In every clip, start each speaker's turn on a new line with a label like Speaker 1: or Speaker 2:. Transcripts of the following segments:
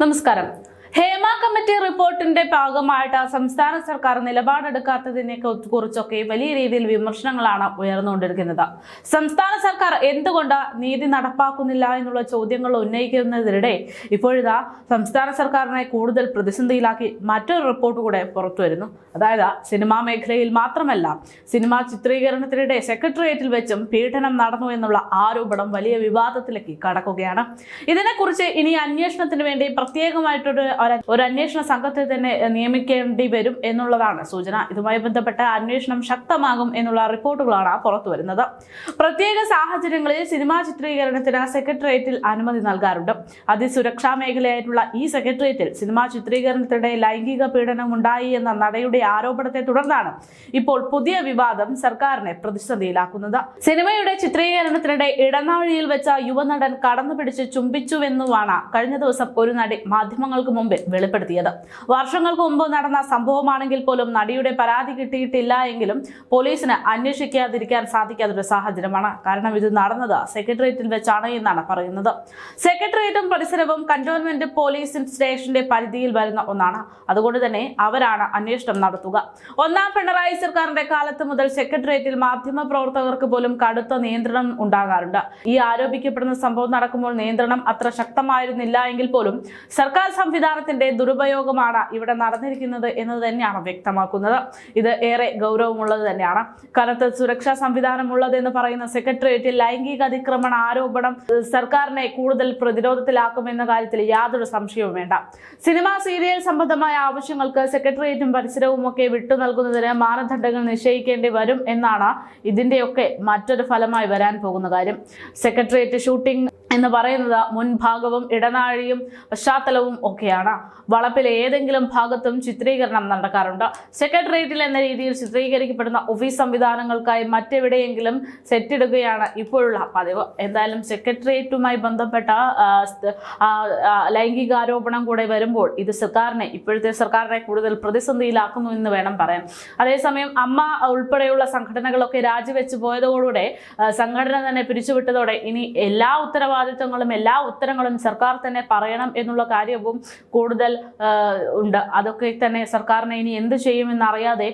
Speaker 1: നമസ്കാരം. ഹേമ കമ്മിറ്റി റിപ്പോർട്ടിന്റെ ഭാഗമായിട്ട് സംസ്ഥാന സർക്കാർ നിലപാടെടുക്കാത്തതിനെ കുറിച്ചൊക്കെ വലിയ രീതിയിൽ വിമർശനങ്ങളാണ് ഉയർന്നുകൊണ്ടിരിക്കുന്നത്. സംസ്ഥാന സർക്കാർ എന്തുകൊണ്ട് നീതി നടപ്പാക്കുന്നില്ല എന്നുള്ള ചോദ്യങ്ങൾ ഉന്നയിക്കുന്നതിനിടെ ഇപ്പോഴിതാ സംസ്ഥാന സർക്കാരിനെ കൂടുതൽ പ്രതിസന്ധിയിലാക്കി മറ്റൊരു റിപ്പോർട്ട് കൂടെ പുറത്തു വരുന്നു അതായത് സിനിമാ മേഖലയിൽ മാത്രമല്ല സിനിമാ ചിത്രീകരണത്തിനിടെ സെക്രട്ടേറിയറ്റിൽ വെച്ചും പീഡനം നടന്നു എന്നുള്ള ആരോപണം വലിയ വിവാദത്തിലേക്ക് കടക്കുകയാണ്. ഇതിനെക്കുറിച്ച് ഇനി അന്വേഷണത്തിന് വേണ്ടി പ്രത്യേകമായിട്ടൊരു ഒരു- അന്വേഷണ സംഘത്തെ തന്നെ നിയമിക്കേണ്ടി വരും എന്നുള്ളതാണ് സൂചന. ഇതുമായി ബന്ധപ്പെട്ട അന്വേഷണം ശക്തമാകും എന്നുള്ള റിപ്പോർട്ടുകളാണ് പുറത്തു വരുന്നത്. പ്രത്യേക സാഹചര്യങ്ങളിൽ സിനിമാ ചിത്രീകരണത്തിന് സെക്രട്ടേറിയറ്റിൽ അനുമതി നൽകാറുണ്ട്. അതിസുരക്ഷാ മേഖലയായിട്ടുള്ള ഈ സെക്രട്ടേറിയറ്റിൽ സിനിമാ ചിത്രീകരണത്തിനിടെ ലൈംഗിക പീഡനം ഉണ്ടായി എന്ന നടയുടെ ആരോപണത്തെ തുടർന്നാണ് ഇപ്പോൾ പുതിയ വിവാദം സർക്കാരിനെ പ്രതിസന്ധിയിലാക്കുന്നത്. സിനിമയുടെ ചിത്രീകരണത്തിനിടെ ഇടനാഴിയിൽ വെച്ച യുവനടൻ കടന്നു പിടിച്ച് ചുംബിച്ചുവെന്നുമാണ് കഴിഞ്ഞ ദിവസം ഒരു നടി മാധ്യമങ്ങൾക്ക് വെളിപ്പെടുത്തിയത്. വർഷങ്ങൾക്ക് മുമ്പ് നടന്ന സംഭവമാണെങ്കിൽ പോലും നടിയുടെ പരാതി കിട്ടിയിട്ടില്ല എങ്കിലും പോലീസിന് അന്വേഷിക്കാതിരിക്കാൻ സാധിക്കാത്തൊരു സാഹചര്യമാണ്. കാരണം ഇത് നടന്നത് സെക്രട്ടേറിയറ്റിൽ വെച്ചാണ് എന്നാണ് പറയുന്നത്. സെക്രട്ടേറിയറ്റും പരിസരവും കന്റോൺമെന്റ് പോലീസ് സ്റ്റേഷന്റെ പരിധിയിൽ വരുന്ന ഒന്നാണ്. അതുകൊണ്ട് തന്നെ അവരാണ് അന്വേഷണം നടത്തുക. ഒന്നാം പിണറായി സർക്കാരിന്റെ കാലത്ത് മുതൽ സെക്രട്ടേറിയറ്റിൽ മാധ്യമ പ്രവർത്തകർക്ക് പോലും കടുത്ത നിയന്ത്രണം ഉണ്ടാകാറുണ്ട്. ഈ ആരോപിക്കപ്പെടുന്ന സംഭവം നടക്കുമ്പോൾ നിയന്ത്രണം അത്ര ശക്തമായിരുന്നില്ല എങ്കിൽ പോലും സർക്കാർ സംവിധാനത്തിന്റെ ദുരുപയോഗമാണ് ഇവിടെ നടന്നിരിക്കുന്നത് എന്ന് തന്നെയാണ് വ്യക്തമാക്കുന്നത്. ഇത് ഏറെ ഗൗരവമുള്ളത് തന്നെയാണ്. കനത്ത സുരക്ഷാ സംവിധാനമുള്ളത് എന്ന് പറയുന്ന സെക്രട്ടേറിയറ്റിൽ ലൈംഗിക അതിക്രമണ ആരോപണം സർക്കാരിനെ കൂടുതൽ പ്രതിരോധത്തിലാക്കുമെന്ന കാര്യത്തിൽ യാതൊരു സംശയവും വേണ്ട. സിനിമ സീരിയൽ സംബന്ധമായ ആവശ്യങ്ങൾക്ക് സെക്രട്ടേറിയറ്റും പരിസരവും ഒക്കെ വിട്ടു നൽകുന്നതിന് മാനദണ്ഡങ്ങൾ നിശ്ചയിക്കേണ്ടി വരും എന്നാണ് ഇതിന്റെയൊക്കെ മറ്റൊരു ഫലമായി വരാൻ പോകുന്ന കാര്യം. സെക്രട്ടേറിയറ്റ് ഷൂട്ടിംഗ് എന്ന് പറയുന്നത് മുൻഭാഗവും ഇടനാഴിയും പശ്ചാത്തലവും ഒക്കെയാണ്. വളപ്പിലെ ഏതെങ്കിലും ഭാഗത്തും ചിത്രീകരണം നടക്കാറുണ്ട്. സെക്രട്ടേറിയറ്റിൽ എന്ന രീതിയിൽ ചിത്രീകരിക്കപ്പെടുന്ന ഓഫീസ് സംവിധാനങ്ങൾക്കായി മറ്റെവിടെയെങ്കിലും സെറ്റിടുകയാണ് ഇപ്പോഴുള്ള പതിവ്. എന്തായാലും സെക്രട്ടേറിയറ്റുമായി ബന്ധപ്പെട്ട ലൈംഗികാരോപണം കൂടെ വരുമ്പോൾ ഇത് സർക്കാരിനെ ഇപ്പോഴത്തെ സർക്കാരിനെ കൂടുതൽ പ്രതിസന്ധിയിലാക്കുന്നു എന്ന് വേണം പറയാൻ. അതേസമയം അമ്മ ഉൾപ്പെടെയുള്ള സംഘടനകളൊക്കെ രാജിവെച്ച് പോയതോടുകൂടെ സംഘടന തന്നെ പിരിച്ചുവിട്ടതോടെ ഇനി എല്ലാ ഉത്തരവാദിത്തങ്ങളും എല്ലാ ഉത്തരങ്ങളും സർക്കാർ തന്നെ പറയണം എന്നുള്ള കാര്യവും കൂടുതൽ ഉണ്ട്. അതൊക്കെ തന്നെ സർക്കാരിനെ ഇനി എന്ത് ചെയ്യുമെന്നറിയാതെ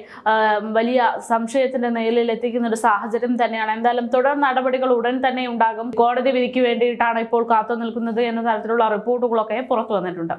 Speaker 1: വലിയ സംശയത്തിന്റെ നിലയിൽ എത്തിക്കുന്ന ഒരു സാഹചര്യം തന്നെയാണ്. എന്തായാലും തുടർ നടപടികൾ ഉടൻ തന്നെ ഉണ്ടാകും. കോടതി വിധിക്ക് വേണ്ടിയിട്ടാണ് ഇപ്പോൾ കാത്തു നിൽക്കുന്നത് എന്ന തരത്തിലുള്ള റിപ്പോർട്ടുകളൊക്കെ പുറത്തു വന്നിട്ടുണ്ട്.